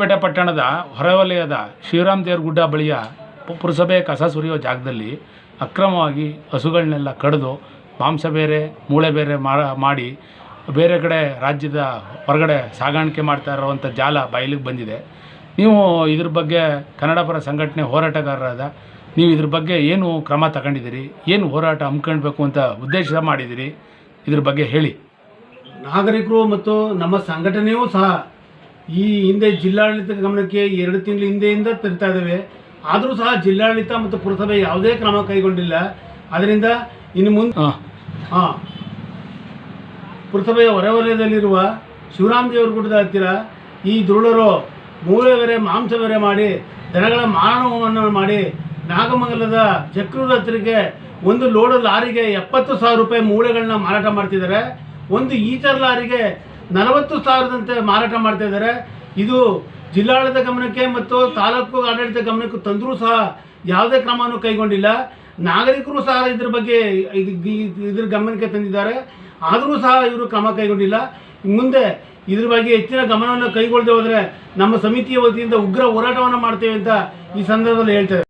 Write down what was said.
ದೊಡ್ಡಪೇಟೆ ಪಟ್ಟಣದ ಹೊರವಲಯದ ಶಿವರಾಮ್ ದೇವ್ರ ಗುಡ್ಡ ಬಳಿಯ ಪುರಸಭೆ ಕಸ ಸುರಿಯೋ ಜಾಗದಲ್ಲಿ ಅಕ್ರಮವಾಗಿ ಹಸುಗಳನ್ನೆಲ್ಲ ಕಡಿದು ಮಾಂಸ ಬೇರೆ, ಮೂಳೆ ಬೇರೆ ಮಾಡಿ ಬೇರೆ ಕಡೆ ರಾಜ್ಯದ ಹೊರಗಡೆ ಸಾಗಾಣಿಕೆ ಮಾಡ್ತಾ ಇರುವಂಥ ಜಾಲ ಬಯಲಿಗೆ ಬಂದಿದೆ. ನೀವು ಇದ್ರ ಬಗ್ಗೆ ಕನ್ನಡ ಪರ ಸಂಘಟನೆ ಹೋರಾಟಗಾರರಾದ, ನೀವು ಇದ್ರ ಬಗ್ಗೆ ಏನು ಕ್ರಮ ತಗೊಂಡಿದ್ದೀರಿ, ಏನು ಹೋರಾಟ ಹಮ್ಮಿಕೊಳ್ಬೇಕು ಅಂತ ಉದ್ದೇಶ ಮಾಡಿದ್ದೀರಿ, ಇದ್ರ ಬಗ್ಗೆ ಹೇಳಿ. ನಾಗರಿಕರು ಮತ್ತು ನಮ್ಮ ಸಂಘಟನೆಯೂ ಸಹ ಈ ಹಿಂದೆ ಜಿಲ್ಲಾಡಳಿತದ ಗಮನಕ್ಕೆ ಎರಡು ತಿಂಗಳ ಹಿಂದೆಯಿಂದ ತರ್ತಾ ಇದ್ದಾವೆ ಆದರೂ ಸಹ ಜಿಲ್ಲಾಡಳಿತ ಮತ್ತು ಪುರಸಭೆ ಯಾವುದೇ ಕ್ರಮ ಕೈಗೊಂಡಿಲ್ಲ. ಅದರಿಂದ ಇನ್ನು ಮುಂದೆ ಹಾಂ. ಹಾಂ. ಪುರಸಭೆಯ ಹೊರವಲಯದಲ್ಲಿರುವ ಶಿವರಾಮ ದೇವರ ಗುಡ್ಡದ ಹತ್ತಿರ ಈ ದುರುಳರು ಮೂಳೆ ಬೇರೆ ಮಾಂಸ ಬೇರೆ ಮಾಡಿ ದನಗಳ ಮಾರಣವನ್ನು ಮಾಡಿ ನಾಗಮಂಗಲದ ಚಕ್ರೂರ ಹತ್ತಿರಕ್ಕೆ ಒಂದು ಲೋಡ್ ಲಾರಿಗೆ ಎಪ್ಪತ್ತು ಸಾವಿರ ರೂಪಾಯಿ ಮೂಳೆಗಳನ್ನ ಮಾರಾಟ ಮಾಡ್ತಿದ್ದಾರೆ. ಒಂದು ಈಚರ್ ಲಾರಿಗೆ ನಲವತ್ತು ಸಾವಿರದಂತೆ ಮಾರಾಟ ಮಾಡ್ತಾ ಇದ್ದಾರೆ. ಇದು ಜಿಲ್ಲಾಡಳಿತ ಗಮನಕ್ಕೆ ಮತ್ತು ತಾಲೂಕು ಆಡಳಿತ ಗಮನಕ್ಕೆ ತಂದರೂ ಸಹ ಯಾವುದೇ ಕ್ರಮವನ್ನು ಕೈಗೊಂಡಿಲ್ಲ. ನಾಗರಿಕರು ಸಹ ಇದ್ರ ಬಗ್ಗೆ ಇದ್- ಇದ್- ಇದ್ರ ಗಮನಕ್ಕೆ ತಂದಿದ್ದಾರೆ. ಆದರೂ ಸಹ ಇವರು ಕ್ರಮ ಕೈಗೊಂಡಿಲ್ಲ. ಮುಂದೆ ಇದ್ರ ಬಗ್ಗೆ ಹೆಚ್ಚಿನ ಗಮನವನ್ನು ಕೈಗೊಳ್ಳದೆ ಹೋದರೆ ನಮ್ಮ ಸಮಿತಿಯ ವತಿಯಿಂದ ಉಗ್ರ ಹೋರಾಟವನ್ನು ಮಾಡ್ತೇವೆ ಅಂತ ಈ ಸಂದರ್ಭದಲ್ಲಿ ಹೇಳ್ತೇವೆ